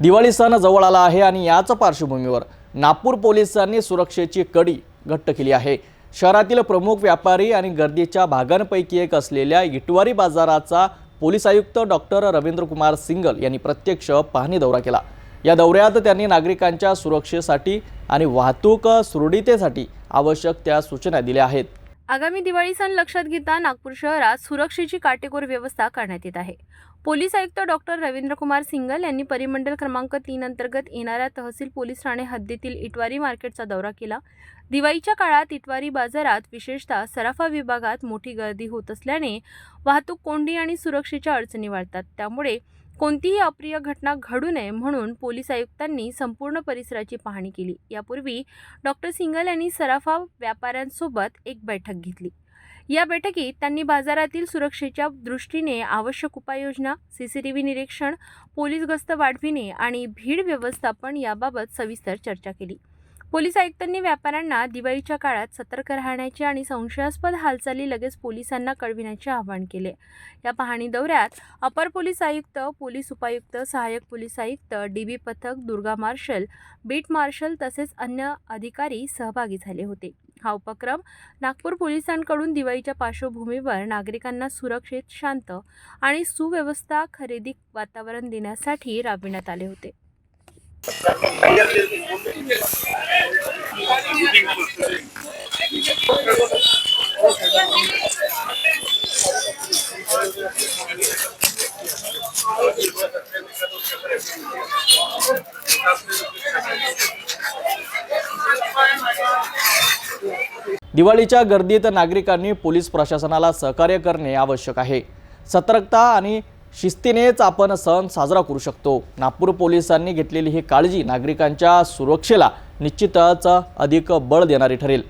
दिवाळी सण जवळ आला आहे आणि याच पार्श्वभूमीवर नागपूर पोलिसांनी सुरक्षेची कडी घट्ट केली आहे. शहरातील प्रमुख व्यापारी आणि गर्दीच्या भागांपैकी एक असलेल्या इटवारी बाजाराचा पोलीस आयुक्त डॉक्टर रवींद्र कुमार सिंगल यांनी प्रत्यक्ष पाहणी दौरा केला. या दौऱ्यात त्यांनी नागरिकांच्या सुरक्षेसाठी आणि वाहतूक सुरळीतेसाठी आवश्यक त्या सूचना दिल्या आहेत. आगामी दिवाळी सण लक्षात घेता नागपूर शहरात सुरक्षेची काटेकोर व्यवस्था करण्यात येत आहे. पोलीस आयुक्त डॉक्टर रवींद्र कुमार सिंगल यांनी परिमंडल क्रमांक तीन अंतर्गत येणाऱ्या तहसील पोलीस ठाणे हद्दीतील इटवारी मार्केटचा दौरा केला. दिवाळीच्या काळात इटवारी बाजारात विशेषतः सराफा विभागात मोठी गर्दी होत असल्याने वाहतूक कोंडी आणि सुरक्षेच्या अडचणी वाढतात. त्यामुळे कोणतीही अप्रिय घटना घडू नये म्हणून पोलीस आयुक्तांनी संपूर्ण परिसराची पाहणी केली. यापूर्वी डॉक्टर सिंगल यांनी सराफा व्यापाऱ्यांसोबत एक बैठक घेतली. या बैठकीत त्यांनी बाजारातील सुरक्षेच्या दृष्टीने आवश्यक उपाययोजना सी सी टी व्ही निरीक्षण पोलीस गस्त वाढविणे आणि भीड व्यवस्थापन याबाबत सविस्तर चर्चा केली. पोलीस आयुक्तांनी व्यापाऱ्यांना दिवाळीच्या काळात सतर्क राहण्याचे आणि संशयास्पद हालचाली लगेच पोलिसांना कळविण्याचे आवाहन केले. या पाहणी दौऱ्यात अपर पोलीस आयुक्त पोलीस उपायुक्त सहाय्यक पोलीस आयुक्त डी बी पथक दुर्गा मार्शल बीट मार्शल तसेच अन्य अधिकारी सहभागी झाले होते. हा उपक्रम नागपूर पोलिसांकडून दिवाळीच्या पार्श्वभूमीवर नागरिकांना सुरक्षित शांत आणि सुव्यवस्था खरेदी वातावरण देण्यासाठी राबविण्यात आले होते. दिवाळीच्या गर्दीत नागरिकांनी पोलीस प्रशासनाला सहकार्य करणे आवश्यक आहे. सतर्कता आणि शिस्तीनेच आपण सण साजरा करू शकतो. नागपूर पोलिसांनी घेतलेली ही काळजी नागरिकांच्या सुरक्षेला निश्चितच अधिक बळ देणारी ठरेल.